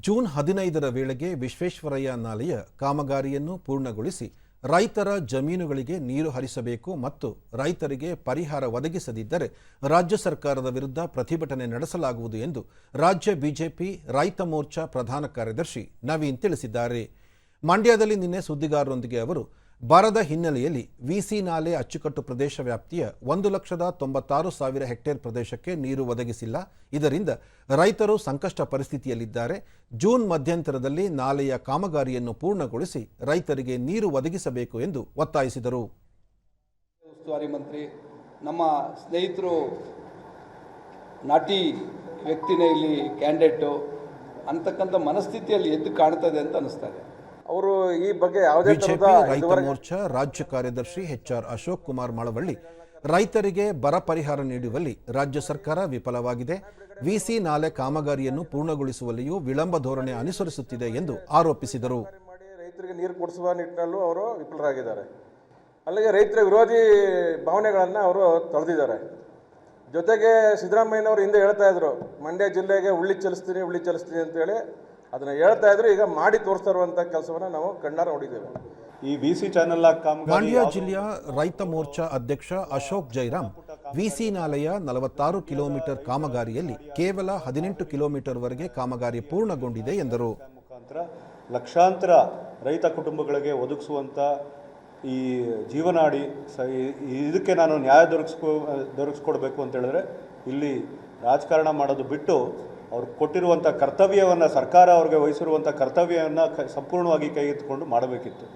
June ಹದಿನೈದರ ವೇಳೆಗೆ ವಿಶ್ವೇಶ್ವರಯ್ಯ ನಾಲೆಯ ಕಾಮಗಾರಿಯನ್ನು ಪೂರ್ಣಗೊಳಿಸಿ ರೈತರ ಜಮೀನುಗಳಿಗೆ ನೀರು ಹರಿಸಬೇಕು ಮತ್ತು ರೈತರಿಗೆ ಪರಿಹಾರ ಒದಗಿಸದಿದ್ದರೆ ರಾಜ್ಯ ಸರ್ಕಾರದ ವಿರುದ್ಧ ಪ್ರತಿಭಟನೆ ನಡೆಸಲಾಗುವುದು ಎಂದು ರಾಜ್ಯ ಬಿಜೆಪಿ ರೈತ ಮೋರ್ಚಾ ಪ್ರಧಾನ ಕಾರ್ಯದರ್ಶಿ ನವೀನ್ ತಿಳಿಸಿದ್ದಾರೆ. ಮಂಡ್ಯದಲ್ಲಿ ನಿನ್ನೆ ಸುದ್ದಿಗಾರರೊಂದಿಗೆ ಅವರು ಬರದ ಹಿನ್ನೆಲೆಯಲ್ಲಿ ವಿಸಿ ನಾಲೆ ಅಚ್ಚುಕಟ್ಟು ಪ್ರದೇಶ ವ್ಯಾಪ್ತಿಯ ಒಂದು ಲಕ್ಷದ ತೊಂಬತ್ತಾರು ಸಾವಿರ ಹೆಕ್ಟೇರ್ ಪ್ರದೇಶಕ್ಕೆ ನೀರು ಒದಗಿಸಿಲ್ಲ. ಇದರಿಂದ ರೈತರು ಸಂಕಷ್ಟ ಪರಿಸ್ಥಿತಿಯಲ್ಲಿದ್ದಾರೆ. ಜೂನ್ ಮಧ್ಯಂತರದಲ್ಲಿ ನಾಲೆಯ ಕಾಮಗಾರಿಯನ್ನು ಪೂರ್ಣಗೊಳಿಸಿ ರೈತರಿಗೆ ನೀರು ಒದಗಿಸಬೇಕು ಎಂದು ಒತ್ತಾಯಿಸಿದರು. ಉಸ್ತುವಾರಿ ಮಂತ್ರಿ, ನಮ್ಮ ಸ್ನೇಹಿತರು ನಾಟಿ ವ್ಯಕ್ತಿನೇ ಇಲ್ಲಿ ಕ್ಯಾಂಡಿಡೇಟು ಅಂತಕ್ಕಂಥ ಮನಸ್ಥಿತಿಯಲ್ಲಿ ಎದ್ದು ಕಾಣ್ತದೆ ಅಂತ ಅನಿಸ್ತಾ ಇದೆ. ಅವರು ಈ ಬಗ್ಗೆ ಯಾವುದೇ ಬಿಜೆಪಿ ರೈತ ಮೋರ್ಚಾ ರಾಜ್ಯ ಕಾರ್ಯದರ್ಶಿ ಎಚ್ ಆರ್ ಅಶೋಕ್ ಕುಮಾರ್ ಮಳವಳ್ಳಿ. ರೈತರಿಗೆ ಬರ ಪರಿಹಾರ ನೀಡುವಲ್ಲಿ ರಾಜ್ಯ ಸರ್ಕಾರ ವಿಫಲವಾಗಿದೆ. ವಿಸಿ ನಾಲೆ ಕಾಮಗಾರಿಯನ್ನು ಪೂರ್ಣಗೊಳಿಸುವಲ್ಲಿಯೂ ವಿಳಂಬ ಧೋರಣೆ ಅನುಸರಿಸುತ್ತಿದೆ ಎಂದು ಆರೋಪಿಸಿದರು. ರೈತರಿಗೆ ನೀರು ಕೊಡಿಸುವ ನಿಟ್ಟಿನಲ್ಲೂ ಅವರು ವಿಫಲರಾಗಿದ್ದಾರೆ. ಅಲ್ಲಿಗೆ ರೈತರ ವಿರೋಧಿ ಭಾವನೆಗಳನ್ನು ಅವರು ತಳೆದಿದ್ದಾರೆ. ಜೊತೆಗೆ ಸಿದ್ದರಾಮಯ್ಯನವರು ಹಿಂದೆ ಹೇಳ್ತಾ ಇದ್ರು ಮಂಡ್ಯ ಜಿಲ್ಲೆಗೆ ಉಳ್ಳಿ ಚಲಿಸ್ತೀನಿ ಉಳ್ಳಿ ಚಲಿಸ್ತೀನಿ ಅಂತೇಳಿ. ಅದನ್ನು ಹೇಳ್ತಾ ಇದ್ರು ಈಗ ಮಾಡಿ ತೋರಿಸ್ತಾ ಇರುವಂಥ ಕೆಲಸವನ್ನು ನಾವು ಕಣ್ಣಾರ ನೋಡಿದ್ದೇವೆ. ಈ ವಿಸಿ ಚಾನೆಲ್ ಕಾಮಗಾರಿ ಮಂಡ್ಯ ಜಿಲ್ಲೆಯ ರೈತ ಮೋರ್ಚಾ ಅಧ್ಯಕ್ಷ ಅಶೋಕ್ ಜೈರಾಮ್ ವಿಸಿ ನಾಲೆಯ ನಲವತ್ತಾರು ಕಿಲೋಮೀಟರ್ ಕಾಮಗಾರಿಯಲ್ಲಿ ಕೇವಲ ಹದಿನೆಂಟು ಕಿಲೋಮೀಟರ್ವರೆಗೆ ಕಾಮಗಾರಿ ಪೂರ್ಣಗೊಂಡಿದೆ ಎಂದರು. ಮುಖಾಂತರ ಲಕ್ಷಾಂತರ ರೈತ ಕುಟುಂಬಗಳಿಗೆ ಒದಗಿಸುವಂಥ ಈ ಜೀವನಾಡಿ ಸ ಇದಕ್ಕೆ ನಾನು ನ್ಯಾಯ ದೊರಕಿಸ್ಕೊ ದೊರಕಿಸ್ಕೊಡ್ಬೇಕು ಅಂತ ಹೇಳಿದ್ರೆ ಇಲ್ಲಿ ರಾಜಕಾರಣ ಮಾಡೋದು ಬಿಟ್ಟು ಅವ್ರು ಕೊಟ್ಟಿರುವಂಥ ಕರ್ತವ್ಯವನ್ನು ಸರ್ಕಾರ ಅವ್ರಿಗೆ ವಹಿಸಿರುವಂಥ ಕರ್ತವ್ಯವನ್ನು ಸಂಪೂರ್ಣವಾಗಿ ಕೈಗೆತ್ತಿಕೊಂಡು ಮಾಡಬೇಕಿತ್ತು.